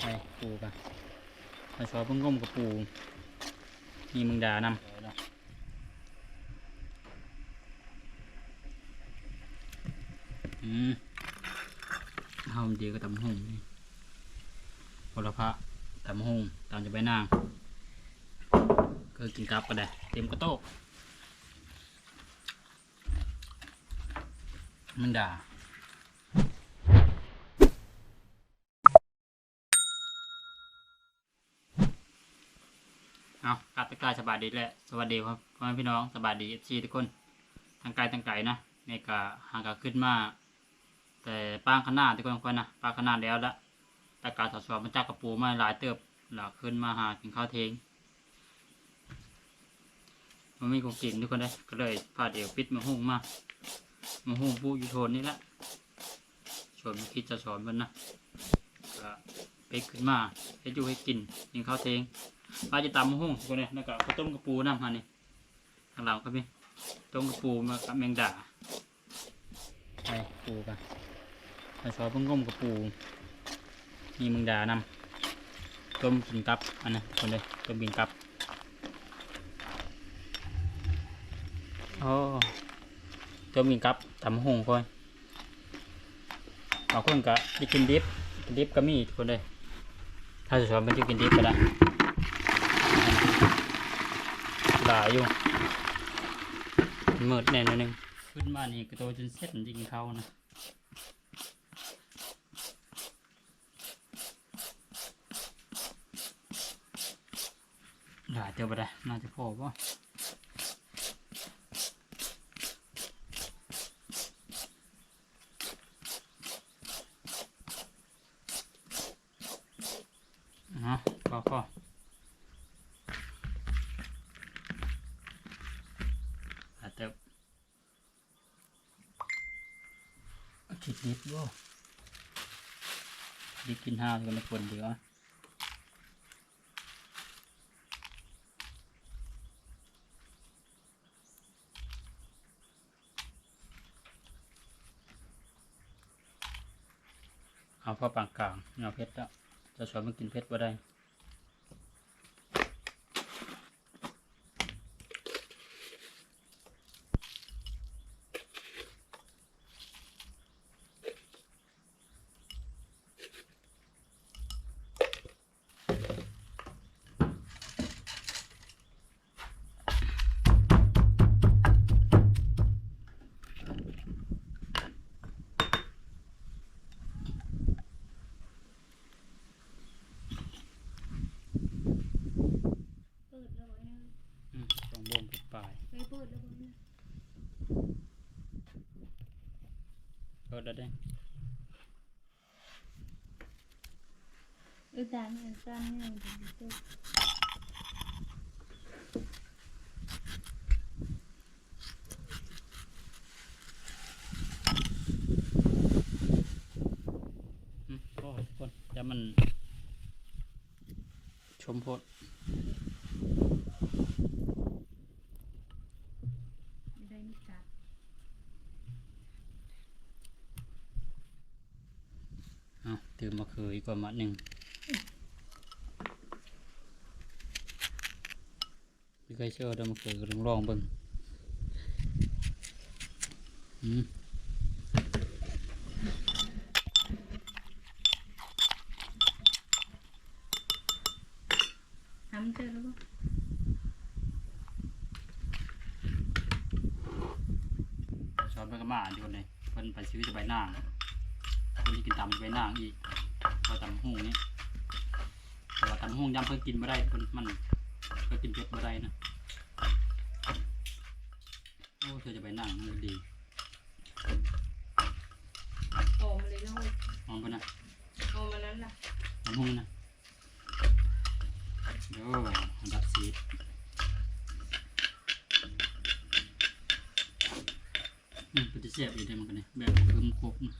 ไปปูกันไปซอยเพิ่งก้มกับปูมีมึงด่านำอืมเฮาเดียวก็ตำหงนี่พลพระตำหงตามจะไปนางก็กินกับก็ได้ เต็มกระโต๊ะมึงด่า เอากลับไปกายสบายดีแหละสวัสดีครับพ่อแม่พี่น้องสบายดีเอฟซีทุกคนทางไกลทางไกลนะเมกาหางกาขึ้นมา แต่ป้างขนาดทุกคนคนนะป้างขนาดแล้วละแต่การสอดสอบมันจากกระปูมาหลายเติบหลักขึ้นมาหากินข้าวเทงมันไม่คงกินทุกคนเลยก็เลยพาเดี๋ยวปิดมาหุ่งมามาหุ่งปูอยู่โทนนี่ละชวนมาคิดจะสอนมันนะก็ไปขึ้นมาให้อยู่ให้กินกินข้าวเทง ปลาจะตำมะฮุ่งคนนี้แล้วก็ข้าวต้มกระปูน้ำฮะนี่ข้างหลังครับพี่ต้มกระปูมากับแมงดาไปปูกันไปซอยเพิ่งก้มกระปูมีแมงดานำต้มกินกับอันนั้คนเลยต้มกินกับโอ้ต้มกินกับตำมะฮุ่งคนบางคนก็ได้กินดิบกินดิบก็มีคนเลยถ้าจะชอบไม่ได้กินดิบก็ได้ หลายอยู่มืดแน่นอนหนึงขึ้นมานี่กระโตจนเส้นจริงเขานะหลายเดียวไปได้น่าจะพอป่ะอ๋อพอพอ อาจจะ คิดนิดว่ดิบกินห้าวกันไม่ควรดีวะเอาพอปานกลางเงาเพชรแล้วจะสอนมันกินเพชรว่าได้ ลายไปเปิดแล้วไว้นะ เปิดแล้วได้ เออตาเนี่ยสั้นเนี่ยมันจะเปิด อืมก็ทุกคนจะมัน ชมโพด ไม่ได้มิตา เอาตื่นมา คืออีกประมาณหนึ่งพี่เคยเชื่อดมมาคือลองลองเบิ่งอืม ทำเจอแล้วก็ ชอบไปกับมาทุกคนเลยเพิ่นไปชีวิตจะใบหน้างคนที่กินตำใบหน้างอีกพอตำหูนี่แต่ว่าตำหูยำ เพิ่นกินไม่ได้เพิ่นมันเพิ่นกินเพชรไม่ได้นะโอ้เธอจะใบหน้างมันดีโอ้มาเลยนะเว้ยมองเพิ่นนะโอ้มานั้นล่ะตำหูนะเดี๋ยวอันดับสีอืมเป็นจะเสียบอีกได้เหมือนกันเนี่ยแบบเพิ่มครบนะ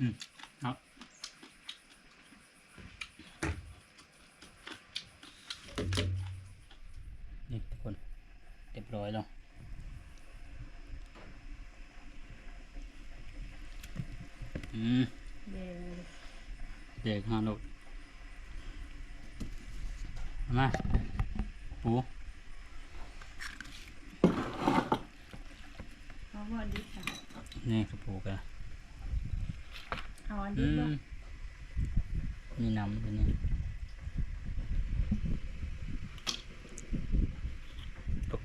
อืมครับนี่ทุกคนเรียบร้อยแล้วอืมเด็กฮานุมาปูนี่ครับปูกัน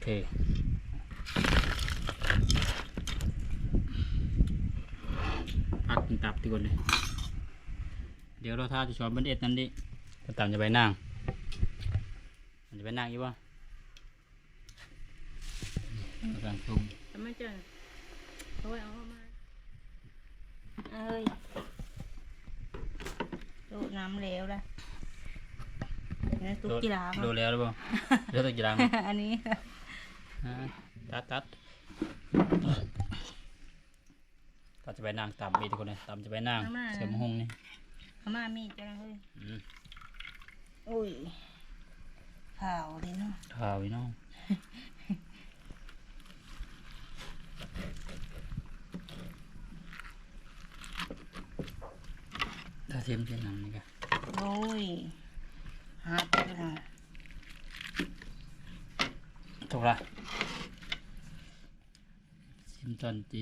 เค พักกินตับดีกว่าเลย เดี๋ยวเราท่าจะช้อนบันเอ็ดนั่นดิจะตามจะไปนั่งมันจะไปนั่งอยู่ปะกำลังปรุงทำไมเจอเอาไว้เอาเข้ามาเอ้ยดูดน้ำเหลวละเดี๋ยวนะตุ๊กกีฬาดูแล้วหรือเปล่าเลือกตัวกีฬามาอันนี้อ่า ตัดตัดตัดจะไปนั่งต่ำอีกทุกคนเลยต่ำจะไปนั่งเสียมหงนี่เอามามีดจ้ะนะเฮ้ยอืมอุ้ยข่าวเลยเนาะข่าวอีน้องถ้าเทียมเทียมหนังนี่ก็โอ้ยฮัดเลยนะ ถูกละซิมตันจี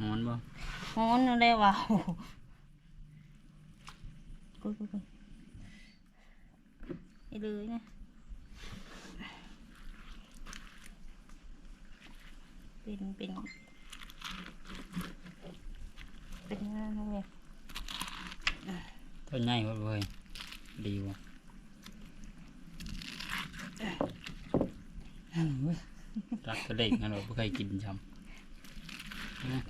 หอนบ่ฮ้อนอะไรวะโอ้โหกุยกุยกุยไอ้เลยนะเป็นเป็นเป็นงานอะไร ต้นใหญ่กว่าเลยดีว่ะรักกระเด็กงั้นเราไม่เคยกินจำนะ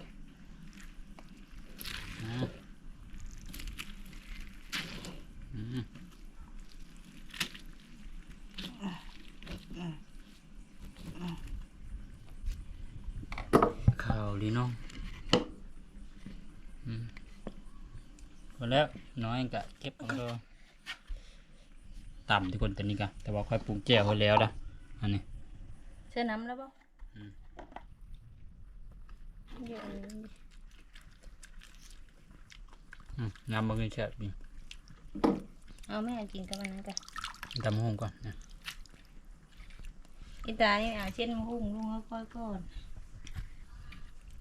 นะอืมข้าวดีน้องอืมพอแล้วน้อย กะเก็บเอาก็ต่ำทุกคนตัวนี้กะแต่ว่าค่อยปรุงแจ่วไว้แล้วนะอันนี้เชื่อน้ำแล้วเปล่าอืมเยอะเลยอืมน้ำมันก็แช่บดีเอาแม่กินกับมันนะกันทำห้องก่อนนะอีตานี่อาเช่นหุ้งลุงเขาค่อยก่อน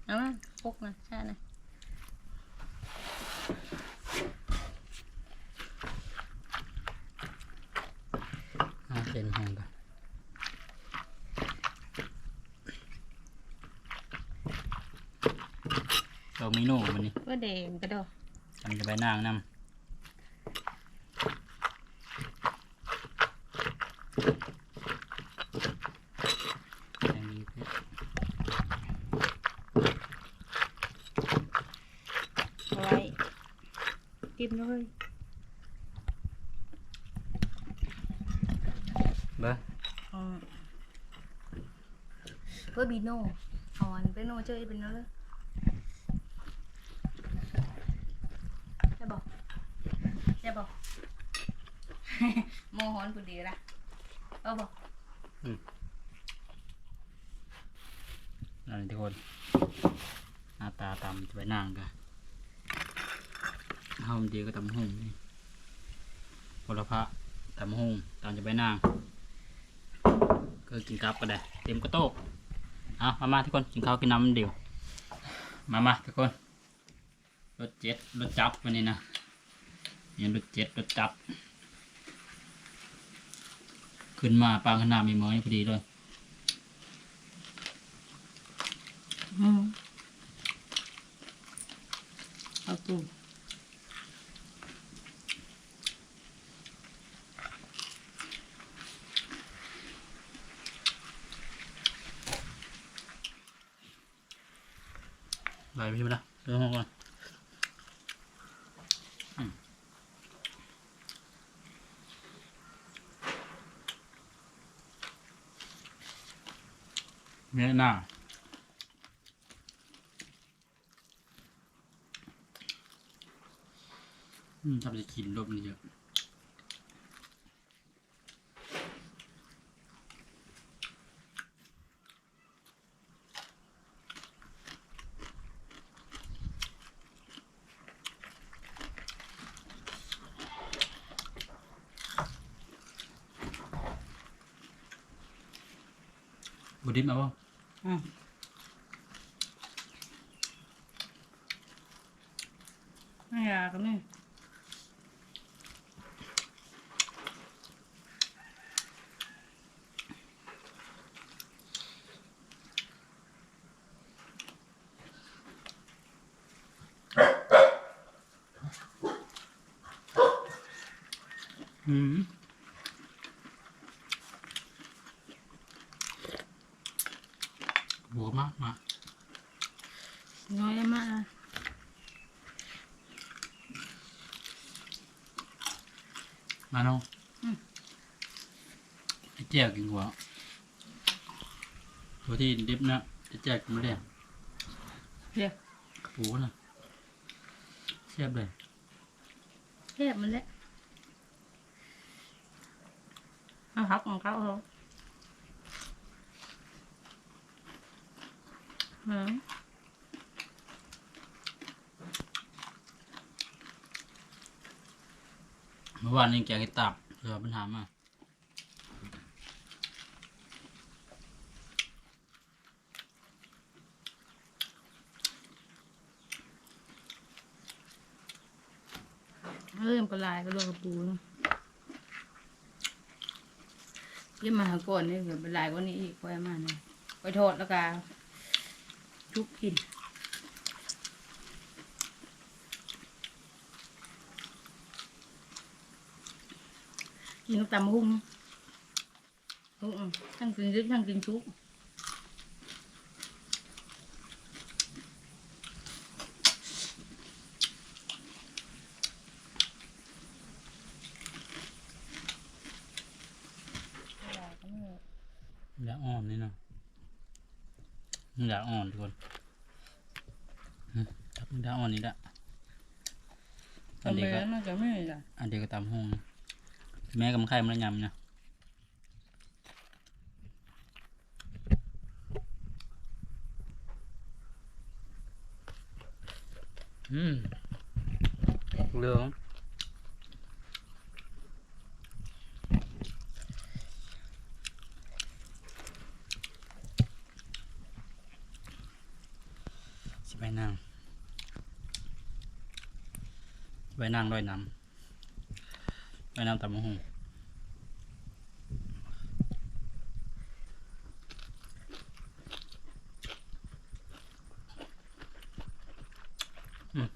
เอามาปุกนะชานะ เอาเส้นห้องก่อน เรามีโน่มันนี่ก็เดงกระโดดทำจะไปนางน้ำอย่างนี้เพื่อเอาไว้กินเลยเบ้ออืมเพื่อบีโน่อ่อนไปโน่เจอเป็นนั่นเลยได้บอกได้บอก โมฮอนผู้ดีละเอาบอกนั่นทุกคนหน้าตาตำจะไปนางกันเฮามันดีก็ตำหุ่งนี่พลพระตำหุ่งตำจะไปนางก็กินกับก็ได้เต็มกระโต๊ะเอามามาทุกคนกินข้าวกินน้ำเดียวมามาทุกคนรถเจ็ดรถจับวันนี้นะเนี่ยรถเจ็ดรถจับ ขึ้นมาปางขนาดมีหมอยพอดีเลยอืมเอาตู้ไหลไปใช่ไหมล่ะเรื่องห้องก่อนอืม เมียหน้าอืมทำจะกินรบนี่เยอะ บุดิบเอาบ่อืมไม่อยากนี่อืม บวกมากมาน้อยมากนะมาน้องไอ้แจ้วกินหัวตัวที่ดิบนะไอ้แจ้วกินไม่ได้เรียกกระปูนะแซ่บเลยเทพมันแหละเอาครับของเขาเขาอืม เมื่อวานนี้แกงไอ้ตับเจอปัญหามาเริ่มกระลายก็โดนกระปูนยิ่งมาหาก่อนนี่เกิดเป็นลายกว่านี้อีกไว้มาเนี่ยไปโทษแล้วกันุกกินกินตำหุ้งหุ้งอืมทั้งกินยึกทั้งกินชุก อยากอ่อนนี่เนาะมันอยากอ่อนทุกคนอืมจับมันอยากอ่อนนี่ละ อันทำไมเดียวก็น่าจะไม่ล่ะอันเดียวก็ตำหงนะแม่กับไข่มันละยำนะอืมเหลืองสิไปนั่ง ไว้นั่งด้วยน้ำไว้น้ำตำมะฮงอืม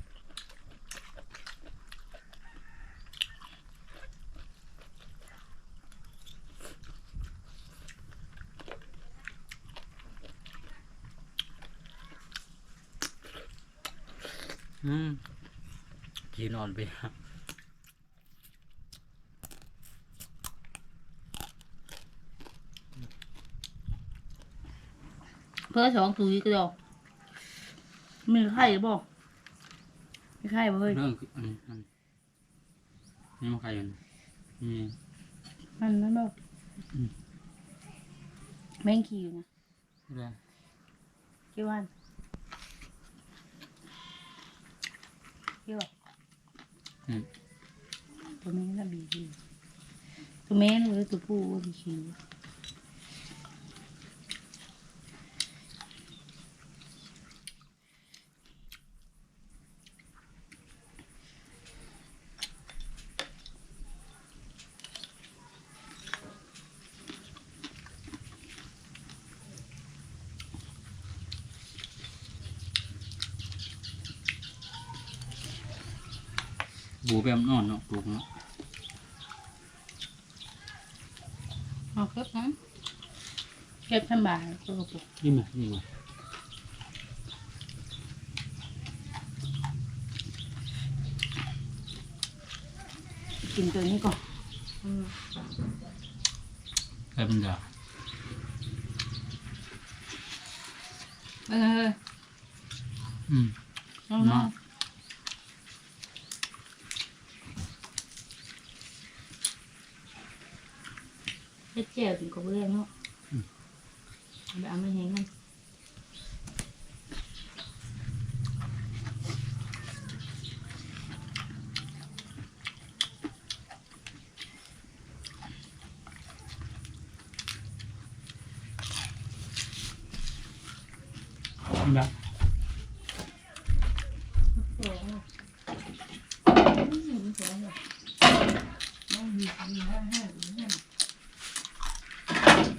อืม กินอ่อนไปเพื่อสองตุยก็ดอกมีไข่หรือเปล่ามีไข่บ่เฮ้ยเรื่องคืออันนี้อันนี้นี่มันใครอยู่นี่นี่มันนั่นบ่อืมแม่งขี่อยู่นะเรื่องกี่วันกี่วันอืม ตัวแม่น่ะบีบีตัวแม่หรือตัวผู้ว่าบี ขี่บูแบบนอนเนาะปลูกเนาะเอาเก็บนะเก็บทำบายตัวกระปุกนี่มานี่มากินตัวนี้ก่อนอืมใครเป็นดาเออเอออืมเอาเนาะ เฮ็ดแจ่วกินกับเรื่องเนาะเอาไปเอามาแห้งกัน อ นะ โอ้โหอืมสวยเลยน้องมีมีให้ให้มีให้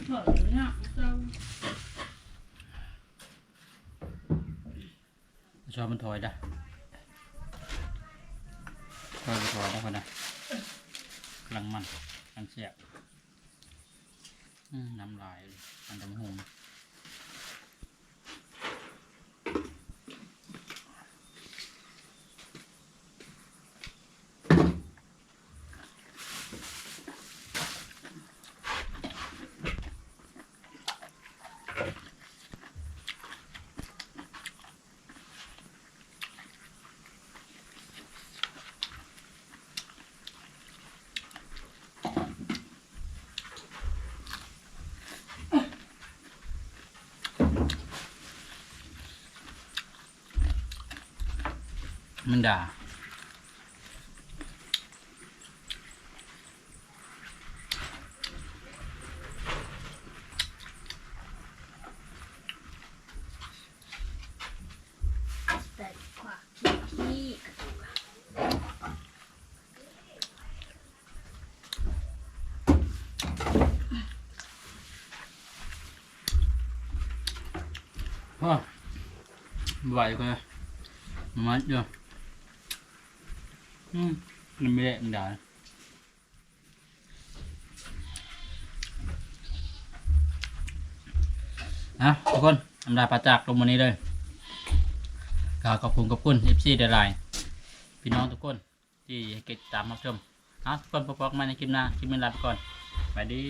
เฮ้ยเนี่ยเจ้า ชอบมันถอยด้ถอยไปถอยได้คนนะกำลังมันกำลังเสียบน้ำลายเลยมันจะมหง มันด่า แต่ขวาขี้ขี้กระดูกอะพ่อไหวก็มันเยอะ อืมมันไม่ได้มันด่านะทุกคนทำลายประจักษ์ลงวันนี้เลยก็ขอบคุณขอบคุณเอฟซีเดลายพี่น้องทุกคนที่ให้เกิดตามรับชมอะทุกคนพบกันใหม่ในคลิปหน้า คลิปนี้ลาไปก่อนสวัสดี